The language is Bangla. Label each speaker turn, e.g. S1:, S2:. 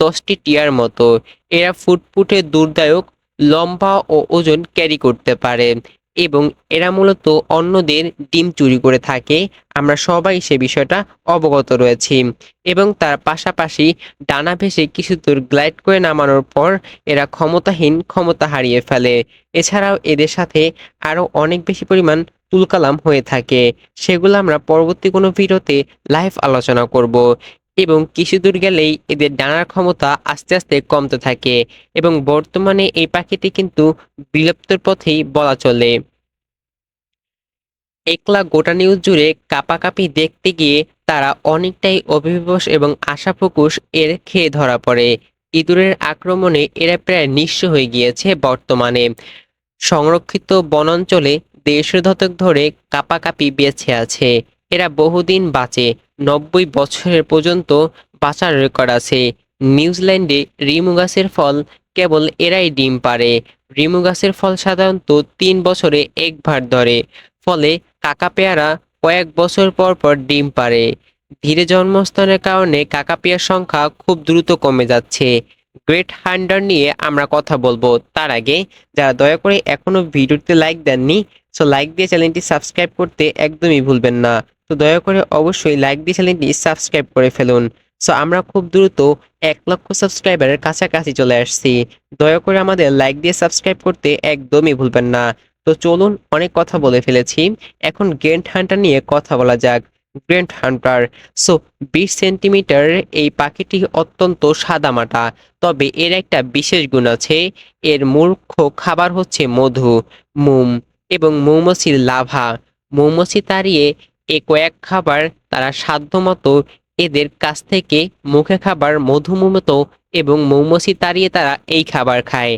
S1: দশটি টিয়ার মতো। এরা ফুটফুটে দুর্দায়ক, লম্বা ও ওজন ক্যারি করতে পারে এবং এরা মূলত অন্যদের ডিম চুরি করে থাকে। আমরা সবাই সে বিষয়টা অবগত রয়েছি এবং তার পাশাপাশি ডানা ভেসে কিছু দূর গ্লাইড করে নামানোর পর এরা ক্ষমতাহীন, ক্ষমতা হারিয়ে ফেলে। এছাড়াও এদের সাথে আরও অনেক বেশি পরিমাণ তুলকালাম হয়ে থাকে। সেগুলো আমরা পরবর্তী কোনো ভিডিওতে লাইভ আলোচনা করব। এবং কিছু দূর গেলেই এদের ডানার ক্ষমতা আস্তে আস্তে কমতে থাকে এবং বর্তমানে এই পাখিটি কিন্তু বিলুপ্তর পথেই বলা চলে। একলা গোটা নিউজ জুড়ে কাপাকাপি দেখতে গিয়ে তারা অনেকটাই অভিবাস এবং আশা ফোকুস এর খেয়ে ধরা পড়ে। ইঁদুরের আক্রমণে এরা প্রায় নিঃস্ব হয়ে গিয়েছে বর্তমানে। সংরক্ষিত বনাঞ্চলে দেড়শো ধরে কাপাকাপি বেঁচে আছে। এরা বহুদিন বাঁচে। নব্বই বছরের পর্যন্ত বাঁচার রেকর্ড আছে। নিউজিল্যান্ডে রিমু গাছের ফল কেবল এরাই ডিম পারে রিমু গাছের ফল সাধারণত তিন বছরে একবার ধরে। ফলে কাকা পেয়ারা কয়েক বছর পর পর ডিম পারে ধীরে জন্মস্থানের কারণে কাকা পেয়ার সংখ্যা খুব দ্রুত কমে যাচ্ছে। গ্রেট হান্ডার নিয়ে আমরা কথা বলব। তার আগে যারা দয়া করে এখনও ভিডিওতে লাইক দেননি সো লাইক দিয়ে চ্যানেলটি সাবস্ক্রাইব করতে একদমই ভুলবেন না। তো দয়া করে অবশ্যই লাইক দিয়ে চ্যানেলটি সাবস্ক্রাইব করে ফেলুন। সো আমরা খুব দ্রুত এক লক্ষ সাবস্ক্রাইবারের কাছাকাছি চলে আসছি। দয়া করে আমাদের লাইক দিয়ে সাবস্ক্রাইব করতে একদমই ভুলবেন না। তো চলুন অনেক কথা বলে ফেলেছি। এখন গ্রেন্ট হান্টার নিয়ে কথা বলা যাক। গ্রেন্ট হান্টার সো বিশ সেন্টিমিটার এই পাখিটি অত্যন্ত সাদামাটা। তবে এর একটা বিশেষ গুণ আছে, এর মূর্খ খাবার হচ্ছে মধু, মোম এবং মৌমাছির লাভা। মৌমাছি তাড়িয়ে এ কয়েক খাবার তারা সাধ্যমতো এদের কাছ থেকে মুখে খাবার মধুমতো এবং মৌমাছি তাড়িয়ে তারা এই খাবার খায়।